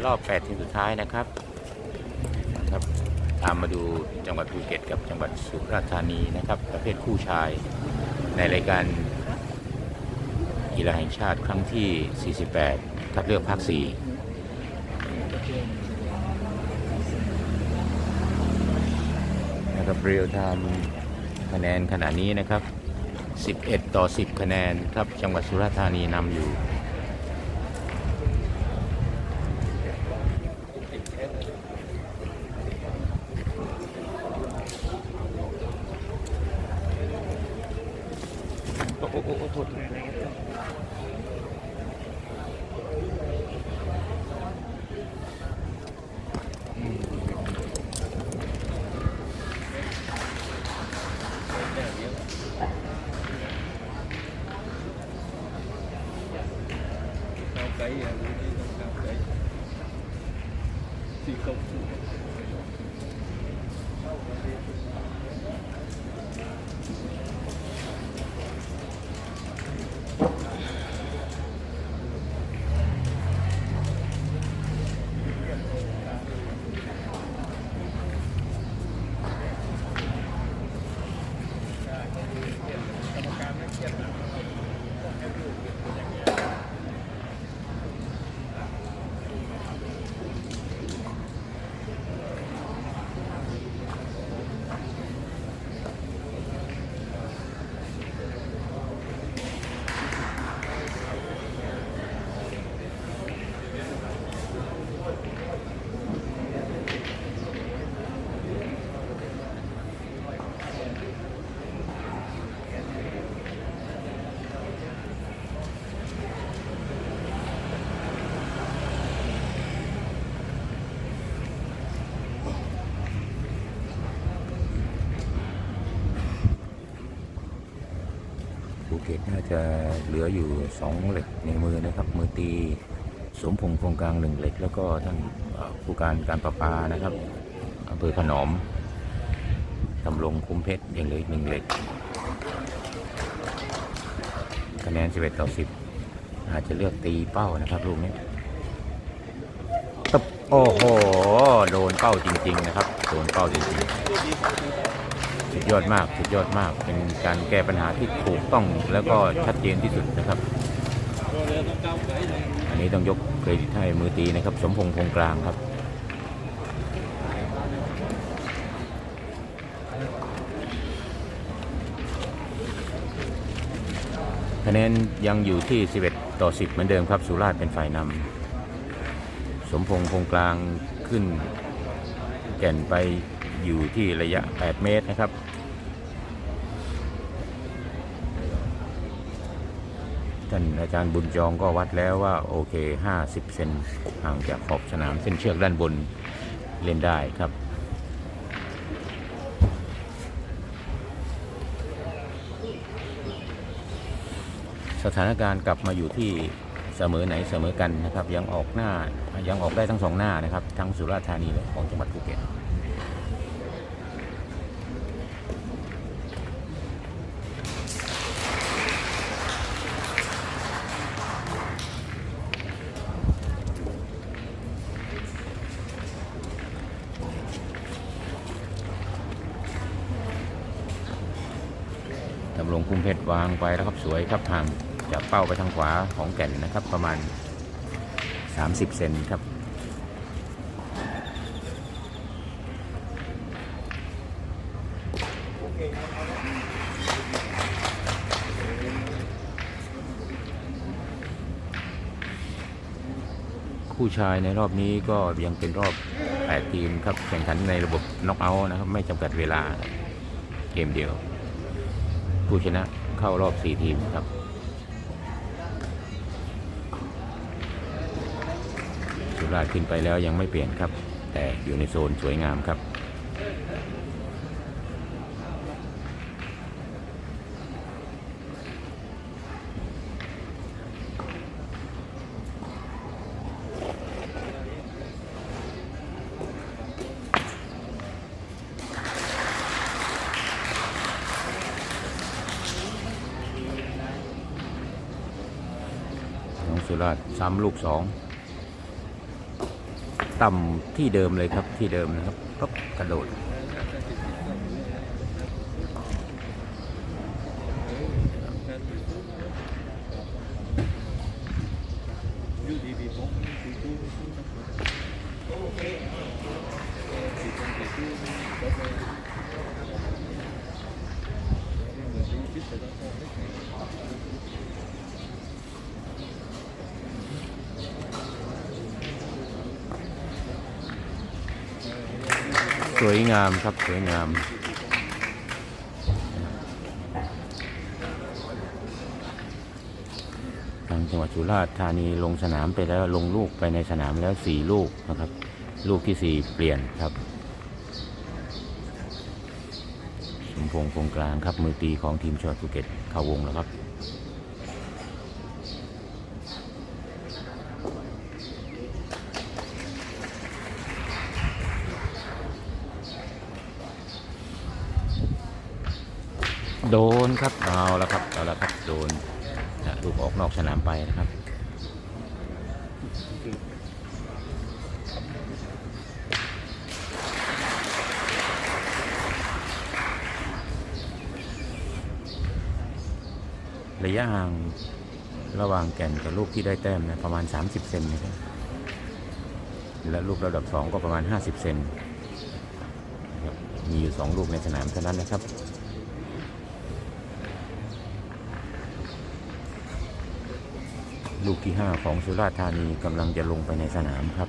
ในรอบ 8 ทีมสุดท้ายนะครับครับตามมาดูจังหวัดภูเก็ตกับจังหวัดสุราษฎร์ธานีนะครับ ประเภทคู่ชาย ในรายการกีฬาแห่งชาติครั้งที่ 48 คัดเลือกภาค 4นะครับเรียลไทม์คะแนนขณะนี้นะครับ 11 ต่อ 10 คะแนนครับ จังหวัดสุราษฎร์ธานีนำอยู่ โตน่าจะเหลืออยู่ 2 เหล็กในมือนะครับ มือตีสมพงษ์โครงกลางหนึ่งเหล็ก แล้วก็ท่านผู้การการประปานะครับอำเภอขนอมตำรงคุ้มเพชรยังเหลืออีกหนึ่งเหล็กคะแนน 11 ต่อ 10 อาจจะเลือกตีเป้านะครับลูกนี้ตบโอ้โห โดนเป้าจริง ๆ นะครับ โดนเป้าจริงๆ สุดยอดมากสุดยอดมาก เป็นการแก้ปัญหาที่ถูกต้องแล้วก็ชัดเจนที่สุดนะครับ อันนี้ต้องยกเครดิตให้มือตีนะครับ สมพงษ์พงกลางครับคะแนนยังอยู่ที่ 11 ต่อ 10 เหมือนเดิมครับ สุราษฎร์เป็นฝ่ายนำสมพงษ์พงกลางขึ้นแก่นไป อยู่ที่ระยะ 8 เมตรนะครับ ท่านอาจารย์บุญจองก็วัดแล้วว่าโอเค 50 เซนห่างจากขอบสนามเส้นเชือกด้านบนเล่นได้ครับสถานการณ์กลับมาอยู่ที่เสมอไหนเสมอกันนะครับ ยังออกหน้ายังออกได้ทั้งสองหน้านะครับ ทั้งสุราษฎร์ธานีและของจังหวัดภูเก็ต ดำรงคุมเพชรวางไปแล้วครับสวยครับห่างจากเป้าไปทางขวาของแก่นนะครับ ประมาณ 30 เซนครับคู่ชายในรอบนี้ก็ยังเป็นรอบ 8 ทีมครับ แข่งขันในระบบน็อกเอาท์นะครับ ไม่จำกัดเวลาเกมเดียว ผู้ชนะเข้ารอบ 4 ทีมครับสุราษฎร์ขึ้นไปแล้วยังไม่เปลี่ยนครับ แต่อยู่ในโซนสวยงามครับ ราษฎร์ซ้ำลูกสองต่ำที่เดิมเลยครับที่เดิมนะครับปั๊บกระโดด สวยงามครับสวยงาม ทางจังหวัดสุราษฎร์ธานีลงสนามไปแล้วลงลูกไปในสนามแล้วสี่ลูกนะครับ ลูกที่สี่เปลี่ยนครับสมพงษ์คงกลางครับมือตีของทีมชอตภูเก็ตเข้าวงแล้วครับ โดนครับเอาแล้วครับเอาแล้วครับโดนลูกออกนอกสนามไปนะครับระยะห่างระหว่างแก่นกับลูกที่ได้แต้มนะประมาณ 30 เซนนะครับและลูกระดับ 2 ก็ประมาณ 50 เซนมีอยู่ 2 ลูกในสนามเท่านั้นนะครับ ลูกที่ 5 ของสุราษฎร์ธานีกำลังจะลงไปในสนามครับ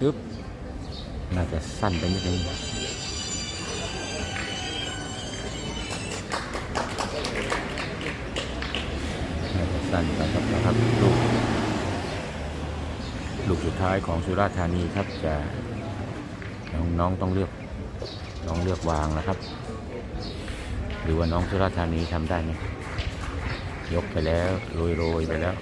ปึ๊บ น่าจะสั้นไปนิดนึงน่าจะสั้นไปครับนะครับลูก ลูกสุดท้ายของสุราษฎร์ธานีครับจะน้องน้องต้องเลือก น้องเลือกวางนะครับ หรือว่าน้องสุราษฎร์ธานีทำได้ไหมยกไปแล้วโรยโรยไปแล้ว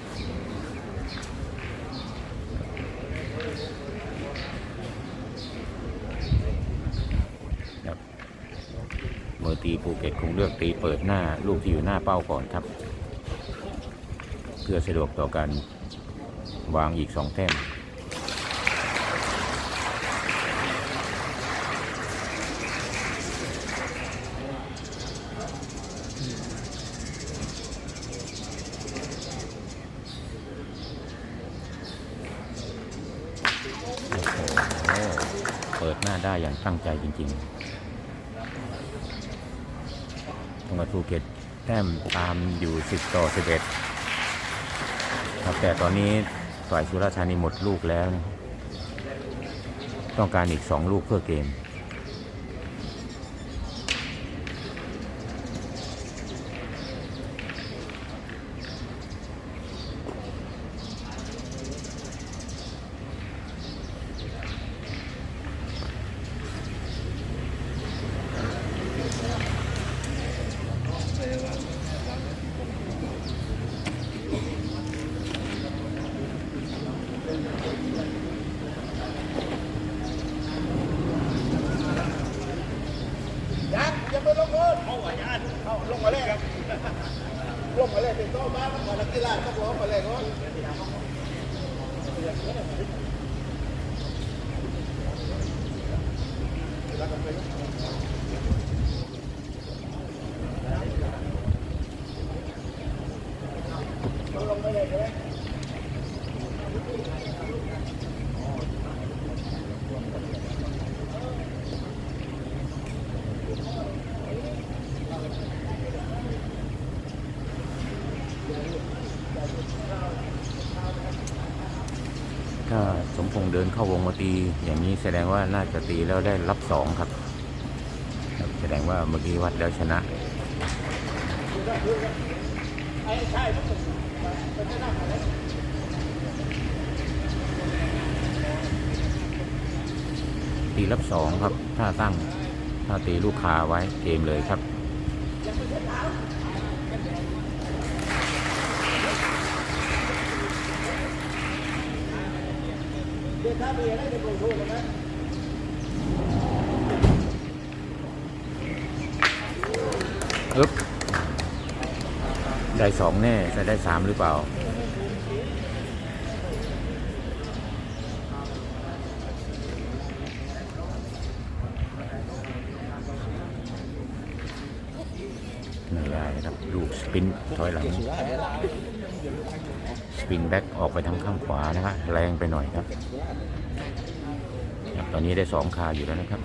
ครับมือตีภูเก็ตคงเลือกตีเปิดหน้าลูกที่อยู่หน้าเป้าก่อนครับ เพื่อสะดวกต่อการวางอีกสองแต้ม เปิดหน้าได้อย่างตั้งใจจริงๆจังหวัดภูเก็ตแต้มตามอยู่ 10 ต่อ 11 ครับแต่ตอนนี้ฝ่ายสุราธานีหมดลูกแล้ว ต้องการอีก 2 ลูกเพื่อเกม ยักษ์อย่าไปลงโทษเอาอะยันเอาลงมาเลยครับลงมาเลยเป็นโต๊ะบ้านมานักกีฬาต้องร้องมาเลยเนาะ ถ้าสมพงษ์เดินเข้าวงมาตีอย่างนี้แสดงว่าน่าจะตีแล้วได้รับสองครับ แสดงว่าเมื่อกี้วัดแล้วชนะตีรับสองครับ ถ้าตั้งถ้าตีลูกคาไว้เกมเลยครับ เดี๋ยวถ้ามี อึ๊บได้สองแน่จะได้สามหรือเปล่า ไม่ได้ครับ ลูกสปินถอยหลัง ปินแบ็กออกไปทางข้างขวานะครับแรงไปหน่อยครับ ตอนนี้ได้สองคาอยู่แล้วนะครับ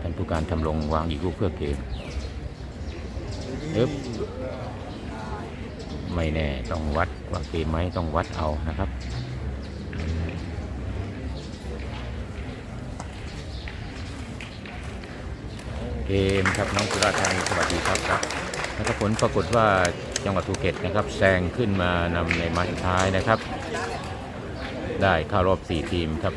ท่านผู้การทำลงวางอีกลูกเพื่อเกมอึ๊บไม่แน่ต้องวัดว่าเกมไหมต้องวัดเอานะครับเกมครับน้องสุราธานีสวัสดีครับครับแล้วก็ผลปรากฏว่า จังหวัดภูเก็ตนะครับแซงขึ้นมานำในมาสุดท้ายนะครับ ได้เข้ารอบ 4 ทีมครับ